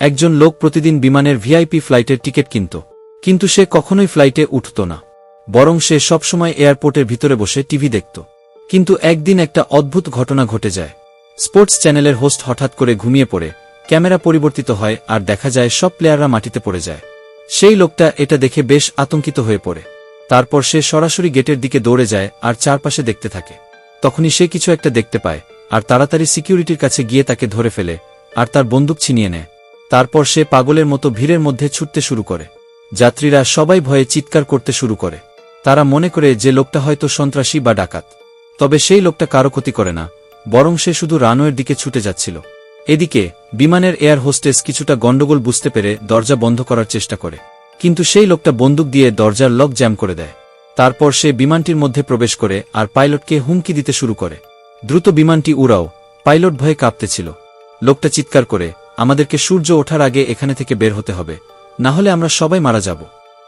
একজন লোক প্রতিদিন বিমানের ভিআইপি ফ্লাইটের টিকিট কিনত। কিন্তু সে কখনোই ফ্লাইটে উঠত না। বরং সে সবসময় এয়ারপোর্টের ভিতরে বসে টিভি দেখত। কিন্তু একদিন একটা অদ্ভুত ঘটনা ঘটে যায়। স্পোর্টস চ্যানেলের হোস্ট হঠাৎ করে ঘুমিয়ে পড়ে, ক্যামেরা পরিবর্তিত হয় আর দেখা যায় সব প্লেয়াররা মাটিতে পড়ে যায়। সেই লোকটা এটা দেখে বেশ আতঙ্কিত হয়ে পড়ে। তারপর সে সরাসরি গেটের দিকে দৌড়ে যায় আর চারপাশে দেখতে থাকে। তখনই সে কিছু একটা দেখতে পায় আর তাড়াতাড়ি সিকিউরিটির কাছে গিয়ে তাকে ধরে ফেলে আর তার বন্দুক ছিনিয়ে নেয়। তারপর সে পাগলের মতো ভিড়ের মধ্যে ছুটতে শুরু করে। যাত্রীরা সবাই ভয়ে চিৎকার করতে শুরু করে। তারা মনে করে যে লোকটা হয়তো সন্ত্রাসী বা ডাকাত। তবে সেই লোকটা কারও ক্ষতি করে না, বরং সে শুধু রানওয়ের দিকে ছুটে যাচ্ছিল। এদিকে, বিমানের এয়ার হোস্টেস কিছুটা গন্ডগোল বুঝতে পেরে দরজা বন্ধ করার চেষ্টা করে। কিন্তু সেই লোকটা বন্দুক দিয়ে দরজার লক জ্যাম করে দেয়। তারপর সে বিমানটির মধ্যে প্রবেশ করে আর পাইলটকে হুমকি দিতে শুরু করে। দ্রুত বিমানটি উড়াও, পাইলট ভয়ে কাঁপতেছিল। লোকটা চিৎকার করে আমাদেরকে সূর্য ওঠার আগে এখানে থেকে বের হতে হবে। না হলে আমরা সবাই মারা যাব।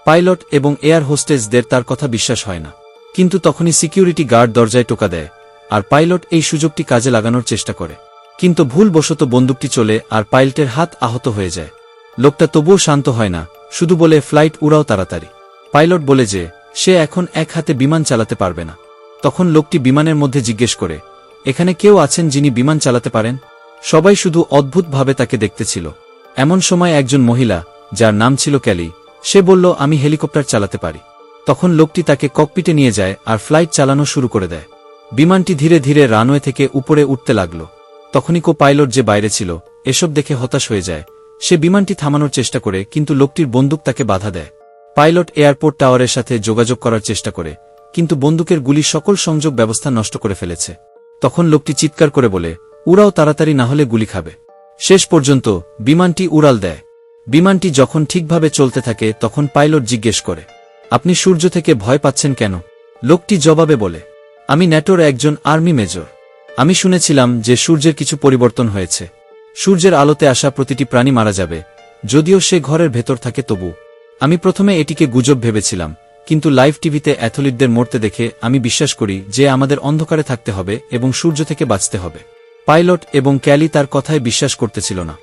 পাইলট এবং এয়ার হোস্টেসদের তার কথা বিশ্বাস হয় না। কিন্তু তখনই সিকিউরিটি গার্ড দরজায় টোকা দেয়, আর পাইলট এই সুযোগটি কাজে লাগানোর চেষ্টা করে। কিন্তু ভুলবশত বন্দুকটি চলে আর পাইলটের হাত আহত হয়ে যায়। লোকটা তবুও শান্ত হয় না, শুধু বলে, ফ্লাইট উড়াও তাড়াতাড়ি। পাইলট বলে যে, সে এখন এক হাতে বিমান চালাতে পারবে না। তখন লোকটি বিমানের মধ্যে জিজ্ঞেস করে, এখানে কেউ আছেন যিনি বিমান চালাতে পারেন? সবাই শুধু অদ্ভুতভাবে তাকে দেখতেছিল। এমন সময় একজন মহিলা, যার নাম ছিল ক্যালি, সে বলল, আমি হেলিকপ্টার চালাতে পারি। তখন লোকটি তাকে ককপিটে নিয়ে যায় আর ফ্লাইট চালানো শুরু করে দেয়। বিমানটি ধীরে ধীরে রানওয়ে থেকে উপরে উঠতে লাগল। তখনই কো পাইলট যে বাইরে ছিল, এসব দেখে হতাশ হয়ে যায়। সে বিমানটি থামানোর চেষ্টা করে, কিন্তু লোকটির বন্দুক তাকে বাধা দেয়। পাইলট এয়ারপোর্ট টাওয়ারের সাথে যোগাযোগ করার চেষ্টা করে, কিন্তু বন্দুকের গুলি সকল সংযোগ ব্যবস্থা নষ্ট করে ফেলেছে। তখন লোকটি চিৎকার করে বলে উড়াও তাড়াতাড়ি না হলে গুলি খাবে। শেষ পর্যন্ত বিমানটি উড়াল দেয়। বিমানটি যখন ঠিকভাবে চলতে থাকে, তখন পাইলট জিজ্ঞেস করে, আপনি সূর্য থেকে ভয় পাচ্ছেন কেন? লোকটি জবাবে বলে, আমি ন্যাটোর একজন আর্মি মেজর। আমি শুনেছিলাম যে সূর্যের কিছু পরিবর্তন হয়েছে। সূর্যের আলোতে আসা প্রতিটি প্রাণী মারা যাবে। যদিও সে ঘরের ভেতর থাকে তবু। আমি প্রথমে এটিকে গুজব ভেবেছিলাম, কিন্তু লাইভ টিভিতে অ্যাথলিটদের মরতে দেখে আমি বিশ্বাস করি যে আমাদের অন্ধকারে থাকতে হবে এবং সূর্য থেকে বাঁচতে হবে। পাইলট এবং ক্যালি তার কথায় বিশ্বাস করতেছিল না।